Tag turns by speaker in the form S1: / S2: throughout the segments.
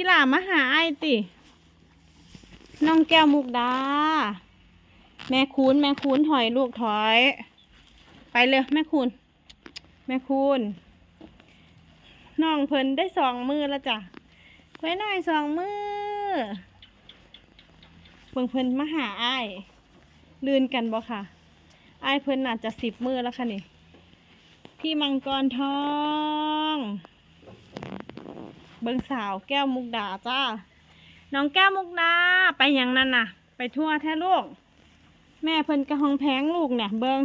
S1: อีหล่ามาหาไอติ น้องแก้วมุกดา แม่คูณแม่คูณถอยลูกถอย ไปเลยแม่คูณแม่คูณน้องเพิ่นได้สองมือแล้วจ้ะไว้หน่อยสองมือเพิ่งเพิ่นมาหาไอ้ายลื่นกันบ่ค่ะไอ้ายเพิ่นน่าจะสิบมือแล้วค่ะนี่พี่มังกรทอง เบิงสาวแก้วมุกดาจ้า น้องแก้วมุกดาไปอย่างนั้นน่ะ ไปทั่วแท้ลูก แม่เพิ่นกระหองแพงลูกเนี่ยเบิง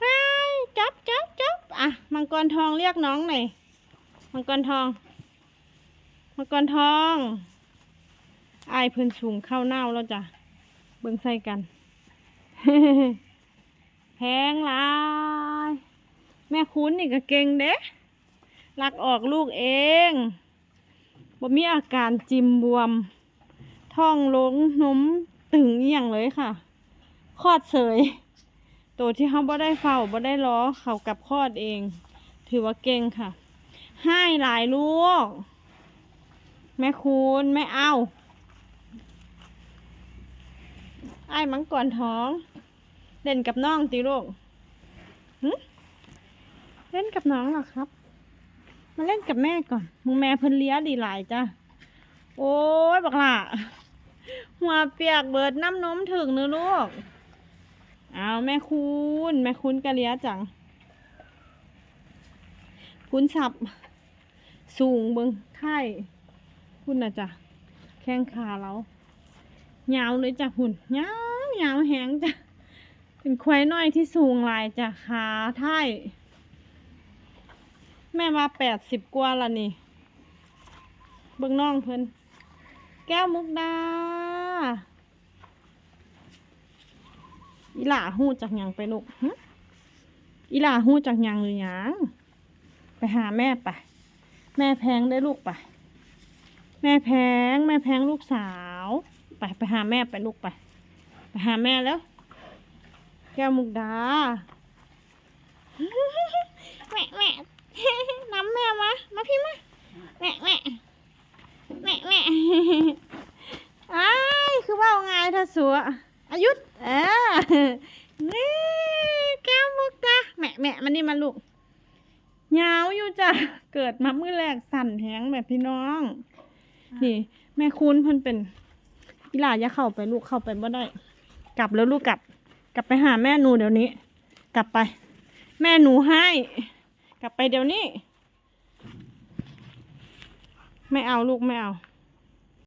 S1: ไอ้ยจับจับจับอะ มังกรทองเรียกน้องหน่อยมังกรทอง มังกรทองอายเพิ่นสูงเข้าเน่าแล้วจ้ะ เบิงใส่กัน แพงหลา แม่คุ้นนี่ก็เก่งเด้ลักออกลูกเองบ่มีอาการจิมบวม ท้องลงนมตึงอหย่างเลยค่ะคลอดเสยตัวที่เขาบ่ได้เฝ้าบ่ได้ล้อเขากับคลอดเอง ถือว่าเก่งค่ะ ให้หลายลูก แม่คุณไม่เอาไอ้มังกรท้องเล่นกับน้องติลูกหึ เล่นกับน้องเหรอครับ มาเล่นกับแม่ก่อน มึงแม่เพิ่นเลี้ยดีหลายจ้ะ โอ้ยบักล่ะ หัวเปียกเบิดน้ำนมถึงเนื้อลูก เอาแม่คุณแม่คุณกะเลี้ยจัง คุณสับ สูงเบิงไข่คุณนะจ้ะ แข้งขาเรายาวเลยจ้ะหุ่นยาวยาวแหงจ้ะ เป็นควายน้อยที่สูงลายจ้ะขาท้าย แม่มาแปดสิบกว่าละนี่ เบิ่งน้องเพิ่น แก้วมุกดาอีหล่าหู้จากยังไปลูกอีหล่าหู้จากยังหรือยังไปหาแม่ไป แม่แพงได้ลูกไป แม่แพง แม่แพงลูกสาว ไปไปหาแม่ไปลูกไป ไปหาแม่แล้ว แก้วมุกดาแม่แม่ น้ำแม่มา มาพี่มา แม่แม่แม่แม่อ้ายคือว่าไงท่าสัวอายุธเออนี่แก้วมุกดาแม่แม่มันนี่มาลูกยาวอยู่จ้ะ เกิดมามือแรกสั่นแหงแบบพี่น้อง นี่ แม่คุณเพิ่นเป็นอีหลาอย่าเข้าไปลูกเข้าไปบ่ได้ กลับแล้วลูกกลับ กลับไปหาแม่หนูเดี๋ยวนี้ กลับไป แม่หนูให้ กลับไปเดี๋ยวนี้ ไม่เอาลูกไม่เอา